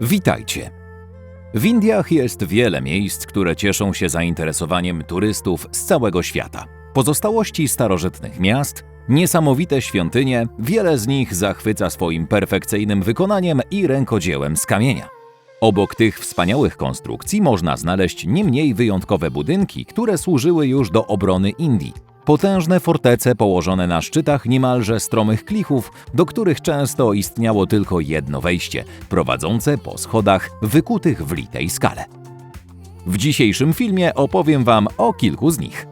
Witajcie! W Indiach jest wiele miejsc, które cieszą się zainteresowaniem turystów z całego świata. Pozostałości starożytnych miast, niesamowite świątynie, wiele z nich zachwyca swoim perfekcyjnym wykonaniem i rękodziełem z kamienia. Obok tych wspaniałych konstrukcji można znaleźć nie mniej wyjątkowe budynki, które służyły już do obrony Indii. Potężne fortece położone na szczytach niemalże stromych klichów, do których często istniało tylko jedno wejście, prowadzące po schodach wykutych w litej skale. W dzisiejszym filmie opowiem Wam o kilku z nich.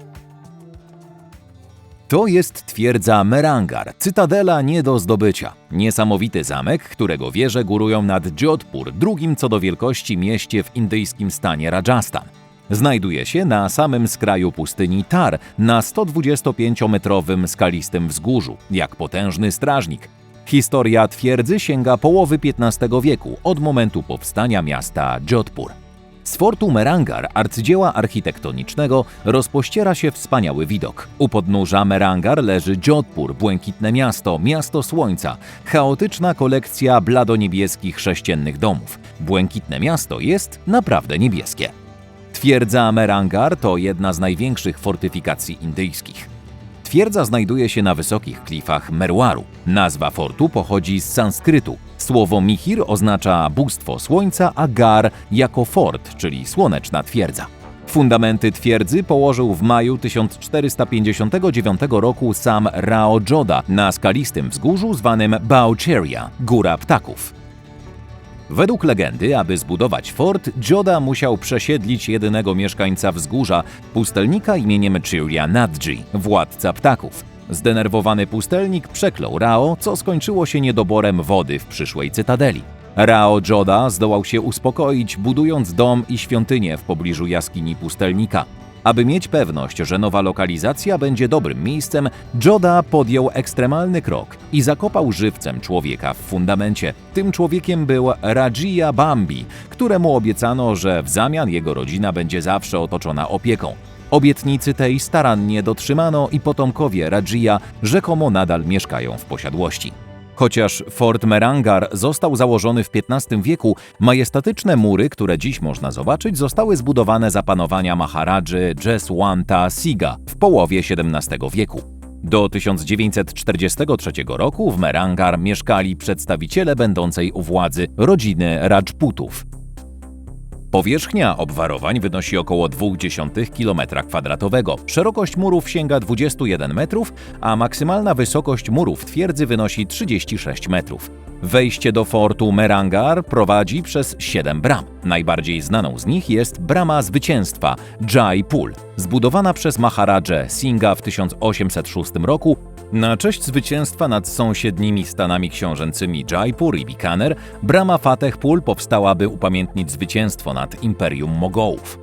To jest twierdza Merangar, cytadela nie do zdobycia. Niesamowity zamek, którego wieże górują nad Jodhpur, drugim co do wielkości mieście w indyjskim stanie Rajasthan. Znajduje się na samym skraju pustyni Tar, na 125-metrowym skalistym wzgórzu, jak potężny strażnik. Historia twierdzy sięga połowy XV wieku, od momentu powstania miasta Jodhpur. Z fortu Merangar, arcydzieła architektonicznego, rozpościera się wspaniały widok. U podnóża Merangar leży Jodhpur, błękitne miasto, miasto słońca, chaotyczna kolekcja blado-niebieskich sześciennych domów. Błękitne miasto jest naprawdę niebieskie. Twierdza Merangar to jedna z największych fortyfikacji indyjskich. Twierdza znajduje się na wysokich klifach Merwaru. Nazwa fortu pochodzi z sanskrytu. Słowo Mihir oznacza bóstwo słońca, a Gar jako fort, czyli słoneczna twierdza. Fundamenty twierdzy położył w maju 1459 roku sam Rao Joda na skalistym wzgórzu zwanym Baucheria, Góra Ptaków. Według legendy, aby zbudować fort, Joda musiał przesiedlić jedynego mieszkańca wzgórza, pustelnika imieniem Chirya Nadji, władca ptaków. Zdenerwowany pustelnik przeklął Rao, co skończyło się niedoborem wody w przyszłej cytadeli. Rao Joda zdołał się uspokoić, budując dom i świątynię w pobliżu jaskini pustelnika. Aby mieć pewność, że nowa lokalizacja będzie dobrym miejscem, Joda podjął ekstremalny krok i zakopał żywcem człowieka w fundamencie. Tym człowiekiem był Rajia Bambi, któremu obiecano, że w zamian jego rodzina będzie zawsze otoczona opieką. Obietnicy tej starannie dotrzymano i potomkowie Rajia rzekomo nadal mieszkają w posiadłości. Chociaż Fort Merangar został założony w XV wieku, majestatyczne mury, które dziś można zobaczyć, zostały zbudowane za panowania Maharadży Jeswanta Siga w połowie XVII wieku. Do 1943 roku w Merangar mieszkali przedstawiciele będącej u władzy rodziny Rajputów. Powierzchnia obwarowań wynosi około 0,2 km2. Szerokość murów sięga 21 metrów, a maksymalna wysokość murów twierdzy wynosi 36 metrów. Wejście do fortu Merangar prowadzi przez 7 bram. Najbardziej znaną z nich jest Brama Zwycięstwa Jaipur, zbudowana przez Maharadżę Singha w 1806 roku na cześć zwycięstwa nad sąsiednimi stanami książęcymi Jaipur i Bikaner, brama Fateh Pul powstała, by upamiętnić zwycięstwo nad Imperium Mogołów.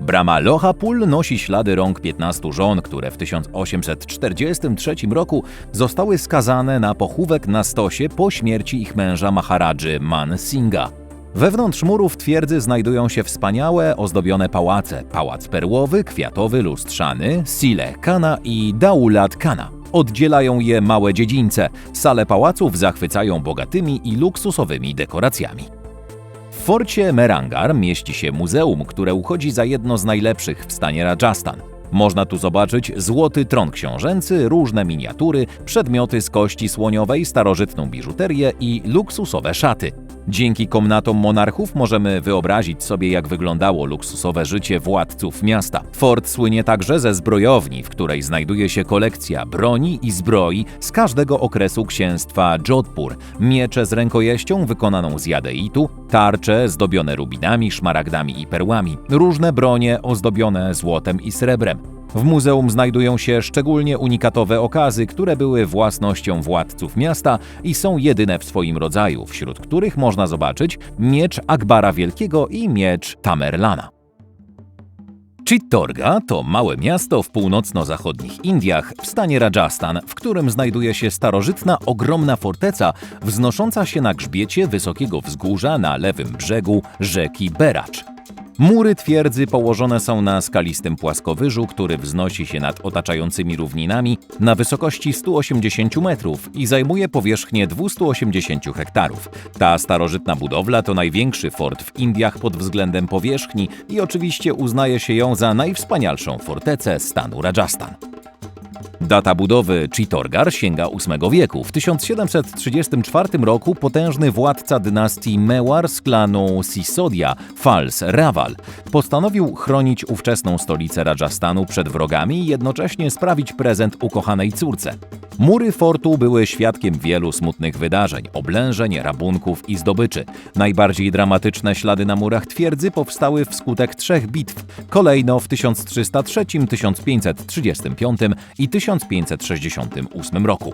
Brama Lohapul nosi ślady rąk 15 żon, które w 1843 roku zostały skazane na pochówek na stosie po śmierci ich męża Maharadży Man Singha. Wewnątrz murów twierdzy znajdują się wspaniałe, ozdobione pałace. Pałac perłowy, kwiatowy, lustrzany, Sile Kana i Daulat Kana. Oddzielają je małe dziedzińce. Sale pałaców zachwycają bogatymi i luksusowymi dekoracjami. W forcie Merangar mieści się muzeum, które uchodzi za jedno z najlepszych w stanie Rajasthan. Można tu zobaczyć złoty tron książęcy, różne miniatury, przedmioty z kości słoniowej, starożytną biżuterię i luksusowe szaty. Dzięki komnatom monarchów możemy wyobrazić sobie, jak wyglądało luksusowe życie władców miasta. Fort słynie także ze zbrojowni, w której znajduje się kolekcja broni i zbroi z każdego okresu księstwa Jodhpur, miecze z rękojeścią wykonaną z jadeitu, tarcze zdobione rubinami, szmaragdami i perłami, różne bronie ozdobione złotem i srebrem. W muzeum znajdują się szczególnie unikatowe okazy, które były własnością władców miasta i są jedyne w swoim rodzaju, wśród których można zobaczyć miecz Akbara Wielkiego i miecz Tamerlana. Chittorga to małe miasto w północno-zachodnich Indiach w stanie Rajasthan, w którym znajduje się starożytna, ogromna forteca wznosząca się na grzbiecie wysokiego wzgórza na lewym brzegu rzeki Beracz. Mury twierdzy położone są na skalistym płaskowyżu, który wznosi się nad otaczającymi równinami na wysokości 180 metrów i zajmuje powierzchnię 280 hektarów. Ta starożytna budowla to największy fort w Indiach pod względem powierzchni i oczywiście uznaje się ją za najwspanialszą fortecę stanu Rajasthan. Data budowy Chittorgarh sięga VIII wieku. W 1734 roku potężny władca dynastii Mewar z klanu Sisodia, Fals Rawal, postanowił chronić ówczesną stolicę Rajasthanu przed wrogami i jednocześnie sprawić prezent ukochanej córce. Mury fortu były świadkiem wielu smutnych wydarzeń, oblężeń, rabunków i zdobyczy. Najbardziej dramatyczne ślady na murach twierdzy powstały wskutek trzech bitw, kolejno w 1303, 1535 i 1568 roku.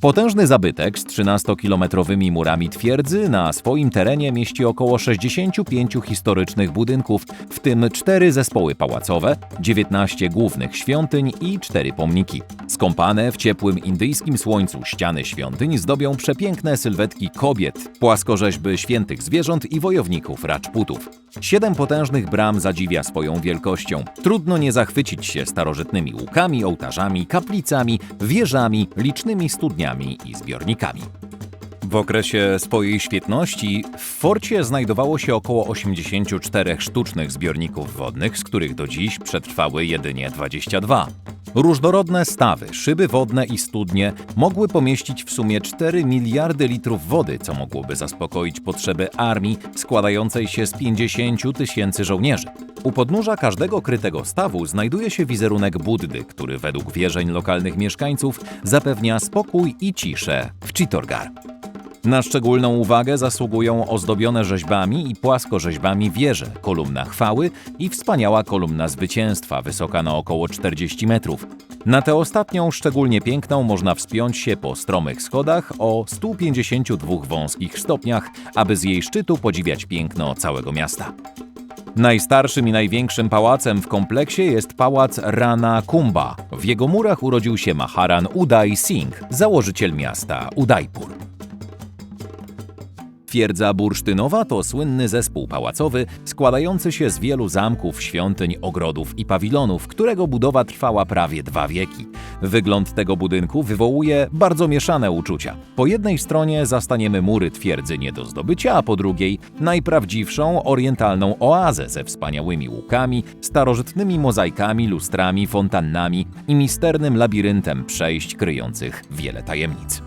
Potężny zabytek z 13-kilometrowymi murami twierdzy na swoim terenie mieści około 65 historycznych budynków, w tym 4 zespoły pałacowe, 19 głównych świątyń i 4 pomniki. Skąpane w ciepłym indyjskim słońcu ściany świątyń zdobią przepiękne sylwetki kobiet, płaskorzeźby świętych zwierząt i wojowników Rajputów. Siedem potężnych bram zadziwia swoją wielkością. Trudno nie zachwycić się starożytnymi łukami, ołtarzami, kaplicami, wieżami, licznymi studniami i zbiornikami. W okresie swojej świetności w forcie znajdowało się około 84 sztucznych zbiorników wodnych, z których do dziś przetrwały jedynie 22. Różnorodne stawy, szyby wodne i studnie mogły pomieścić w sumie 4 miliardy litrów wody, co mogłoby zaspokoić potrzeby armii składającej się z 50 tysięcy żołnierzy. U podnóża każdego krytego stawu znajduje się wizerunek Buddy, który według wierzeń lokalnych mieszkańców zapewnia spokój i ciszę w Chittorgarh. Na szczególną uwagę zasługują ozdobione rzeźbami i płaskorzeźbami wieże, kolumna chwały i wspaniała kolumna zwycięstwa, wysoka na około 40 metrów. Na tę ostatnią, szczególnie piękną, można wspiąć się po stromych schodach o 152 wąskich stopniach, aby z jej szczytu podziwiać piękno całego miasta. Najstarszym i największym pałacem w kompleksie jest pałac Rana Kumbha. W jego murach urodził się Maharan Uday Singh, założyciel miasta Udaipur. Twierdza bursztynowa to słynny zespół pałacowy składający się z wielu zamków, świątyń, ogrodów i pawilonów, którego budowa trwała prawie dwa wieki. Wygląd tego budynku wywołuje bardzo mieszane uczucia. Po jednej stronie zastaniemy mury twierdzy nie do zdobycia, a po drugiej najprawdziwszą orientalną oazę ze wspaniałymi łukami, starożytnymi mozaikami, lustrami, fontannami i misternym labiryntem przejść kryjących wiele tajemnic.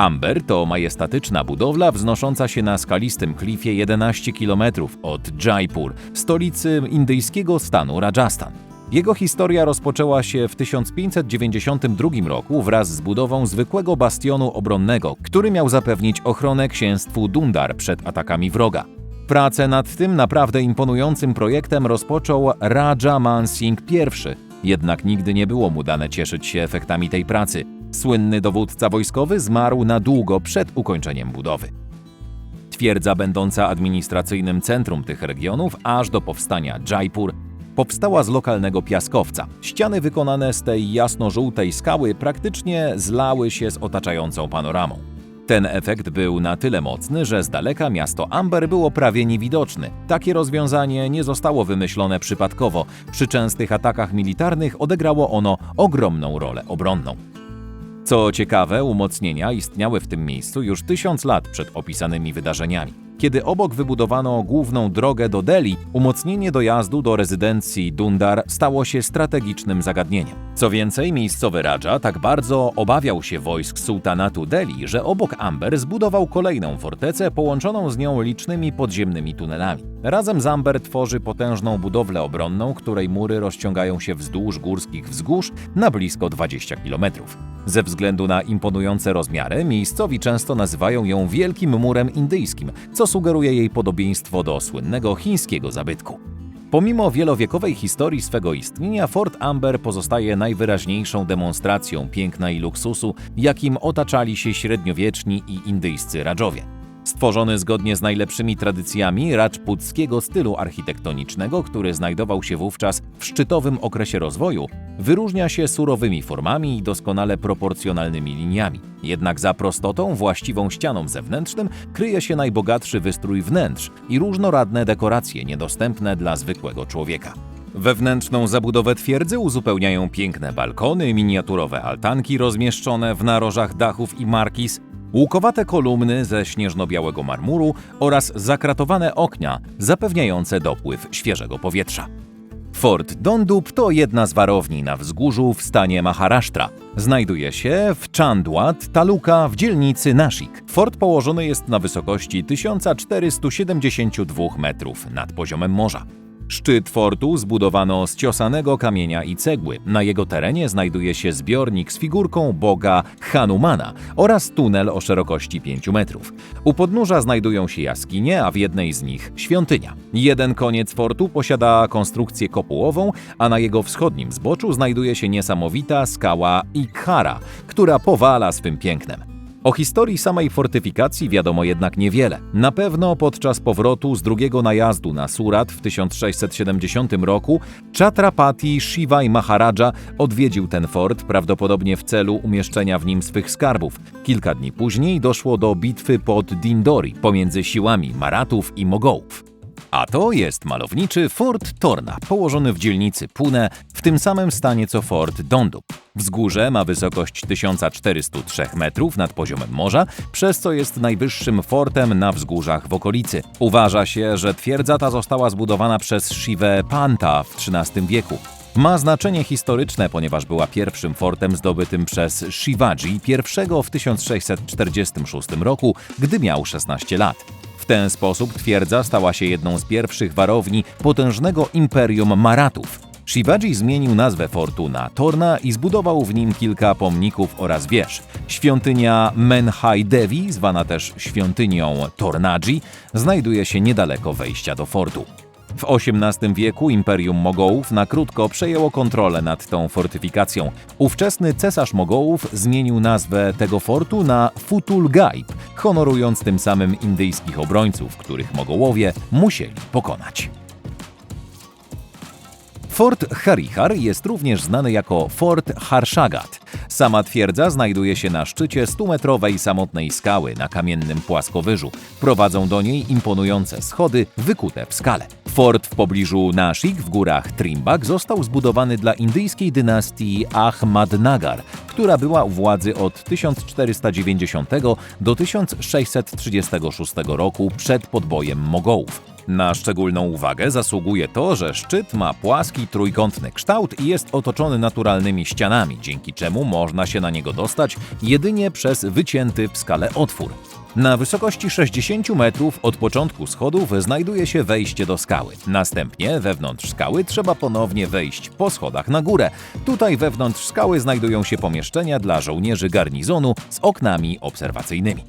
Amber to majestatyczna budowla wznosząca się na skalistym klifie 11 km od Jaipur, stolicy indyjskiego stanu Rajasthan. Jego historia rozpoczęła się w 1592 roku wraz z budową zwykłego bastionu obronnego, który miał zapewnić ochronę księstwu Dundar przed atakami wroga. Pracę nad tym naprawdę imponującym projektem rozpoczął Raja Man Singh I, jednak nigdy nie było mu dane cieszyć się efektami tej pracy. Słynny dowódca wojskowy zmarł na długo przed ukończeniem budowy. Twierdza będąca administracyjnym centrum tych regionów aż do powstania Jaipur powstała z lokalnego piaskowca. Ściany wykonane z tej jasno-żółtej skały praktycznie zlały się z otaczającą panoramą. Ten efekt był na tyle mocny, że z daleka miasto Amber było prawie niewidoczne. Takie rozwiązanie nie zostało wymyślone przypadkowo. Przy częstych atakach militarnych odegrało ono ogromną rolę obronną. Co ciekawe, umocnienia istniały w tym miejscu już tysiąc lat przed opisanymi wydarzeniami. Kiedy obok wybudowano główną drogę do Delhi, umocnienie dojazdu do rezydencji Dundar stało się strategicznym zagadnieniem. Co więcej, miejscowy Raja tak bardzo obawiał się wojsk sułtanatu Delhi, że obok Amber zbudował kolejną fortecę połączoną z nią licznymi podziemnymi tunelami. Razem z Amber tworzy potężną budowlę obronną, której mury rozciągają się wzdłuż górskich wzgórz na blisko 20 kilometrów. Ze względu na imponujące rozmiary, miejscowi często nazywają ją Wielkim Murem Indyjskim, co sugeruje jej podobieństwo do słynnego chińskiego zabytku. Pomimo wielowiekowej historii swego istnienia, Fort Amber pozostaje najwyraźniejszą demonstracją piękna i luksusu, jakim otaczali się średniowieczni i indyjscy radżowie. Stworzony zgodnie z najlepszymi tradycjami racpuckiego stylu architektonicznego, który znajdował się wówczas w szczytowym okresie rozwoju, wyróżnia się surowymi formami i doskonale proporcjonalnymi liniami. Jednak za prostotą, właściwą ścianom zewnętrznym kryje się najbogatszy wystrój wnętrz i różnorodne dekoracje niedostępne dla zwykłego człowieka. Wewnętrzną zabudowę twierdzy uzupełniają piękne balkony, miniaturowe altanki rozmieszczone w narożach dachów i markiz, łukowate kolumny ze śnieżno-białego marmuru oraz zakratowane oknia zapewniające dopływ świeżego powietrza. Fort Dondup to jedna z warowni na wzgórzu w stanie Maharashtra. Znajduje się w Chandwat, Taluka w dzielnicy Nashik. Fort położony jest na wysokości 1472 metrów nad poziomem morza. Szczyt fortu zbudowano z ciosanego kamienia i cegły. Na jego terenie znajduje się zbiornik z figurką boga Hanumana oraz tunel o szerokości 5 metrów. U podnóża znajdują się jaskinie, a w jednej z nich świątynia. Jeden koniec fortu posiada konstrukcję kopułową, a na jego wschodnim zboczu znajduje się niesamowita skała Ikhara, która powala swym pięknem. O historii samej fortyfikacji wiadomo jednak niewiele. Na pewno podczas powrotu z drugiego najazdu na Surat w 1670 roku Chhatrapati Shivai Maharaja odwiedził ten fort prawdopodobnie w celu umieszczenia w nim swych skarbów. Kilka dni później doszło do bitwy pod Dindori pomiędzy siłami Maratów i Mogołów. A to jest malowniczy Fort Torna, położony w dzielnicy Pune, w tym samym stanie co Fort Dondup. Wzgórze ma wysokość 1403 metrów nad poziomem morza, przez co jest najwyższym fortem na wzgórzach w okolicy. Uważa się, że twierdza ta została zbudowana przez Shivę Panta w XIII wieku. Ma znaczenie historyczne, ponieważ była pierwszym fortem zdobytym przez Shivaji I w 1646 roku, gdy miał 16 lat. Ten sposób twierdza stała się jedną z pierwszych warowni potężnego imperium Maratów. Shivaji zmienił nazwę fortu na Torna i zbudował w nim kilka pomników oraz wież. Świątynia Menhai Devi, zwana też świątynią Tornaji, znajduje się niedaleko wejścia do fortu. W XVIII wieku Imperium Mogołów na krótko przejęło kontrolę nad tą fortyfikacją. Ówczesny cesarz Mogołów zmienił nazwę tego fortu na Futul Gaib, honorując tym samym indyjskich obrońców, których Mogołowie musieli pokonać. Fort Harihar jest również znany jako Fort Harshagat. Sama twierdza znajduje się na szczycie 100-metrowej samotnej skały na kamiennym płaskowyżu. Prowadzą do niej imponujące schody wykute w skale. Fort w pobliżu Nashik w górach Trimbak został zbudowany dla indyjskiej dynastii Ahmadnagar, która była u władzy od 1490 do 1636 roku przed podbojem Mogołów. Na szczególną uwagę zasługuje to, że szczyt ma płaski, trójkątny kształt i jest otoczony naturalnymi ścianami, dzięki czemu można się na niego dostać jedynie przez wycięty w skale otwór. Na wysokości 60 metrów od początku schodów znajduje się wejście do skały. Następnie wewnątrz skały trzeba ponownie wejść po schodach na górę. Tutaj wewnątrz skały znajdują się pomieszczenia dla żołnierzy garnizonu z oknami obserwacyjnymi.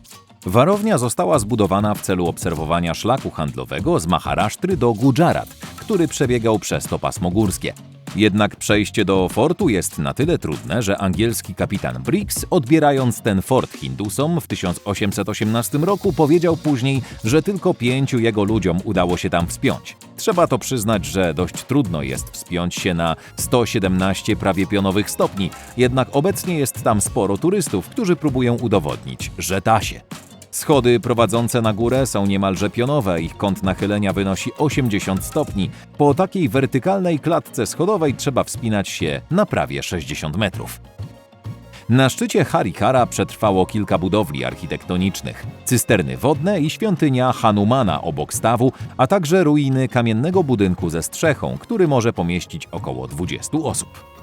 Warownia została zbudowana w celu obserwowania szlaku handlowego z Maharasztry do Gujarat, który przebiegał przez to pasmo górskie. Jednak przejście do fortu jest na tyle trudne, że angielski kapitan Briggs, odbierając ten fort Hindusom w 1818 roku, powiedział później, że tylko pięciu jego ludziom udało się tam wspiąć. Trzeba to przyznać, że dość trudno jest wspiąć się na 117 prawie pionowych stopni, jednak obecnie jest tam sporo turystów, którzy próbują udowodnić, że da się. Schody prowadzące na górę są niemalże pionowe, ich kąt nachylenia wynosi 80 stopni. Po takiej wertykalnej klatce schodowej trzeba wspinać się na prawie 60 metrów. Na szczycie Harikara przetrwało kilka budowli architektonicznych, cysterny wodne i świątynia Hanumana obok stawu, a także ruiny kamiennego budynku ze strzechą, który może pomieścić około 20 osób.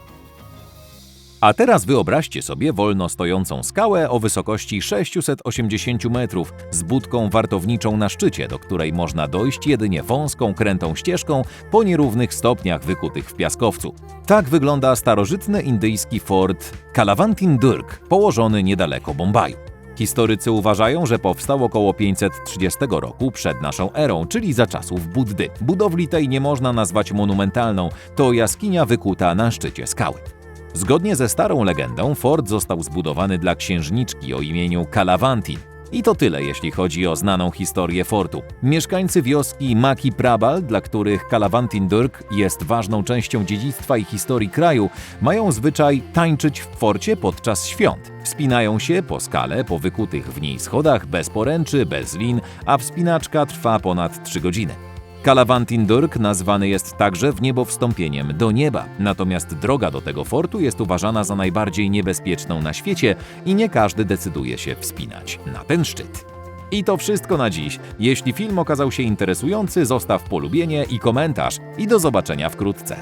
A teraz wyobraźcie sobie wolno stojącą skałę o wysokości 680 metrów z budką wartowniczą na szczycie, do której można dojść jedynie wąską, krętą ścieżką po nierównych stopniach wykutych w piaskowcu. Tak wygląda starożytny indyjski fort Kalavantin Durg, położony niedaleko Bombaju. Historycy uważają, że powstał około 530 roku przed naszą erą, czyli za czasów Buddy. Budowli tej nie można nazwać monumentalną, to jaskinia wykuta na szczycie skały. Zgodnie ze starą legendą, fort został zbudowany dla księżniczki o imieniu Kalavantin. I to tyle, jeśli chodzi o znaną historię fortu. Mieszkańcy wioski Maki Prabal, dla których Kalawantin-Durg jest ważną częścią dziedzictwa i historii kraju, mają zwyczaj tańczyć w forcie podczas świąt. Wspinają się po skale, po wykutych w niej schodach, bez poręczy, bez lin, a wspinaczka trwa ponad 3 godziny. Kalawantin-Durg nazwany jest także w niebo wstąpieniem do nieba, natomiast droga do tego fortu jest uważana za najbardziej niebezpieczną na świecie i nie każdy decyduje się wspinać na ten szczyt. I to wszystko na dziś. Jeśli film okazał się interesujący, zostaw polubienie i komentarz i do zobaczenia wkrótce.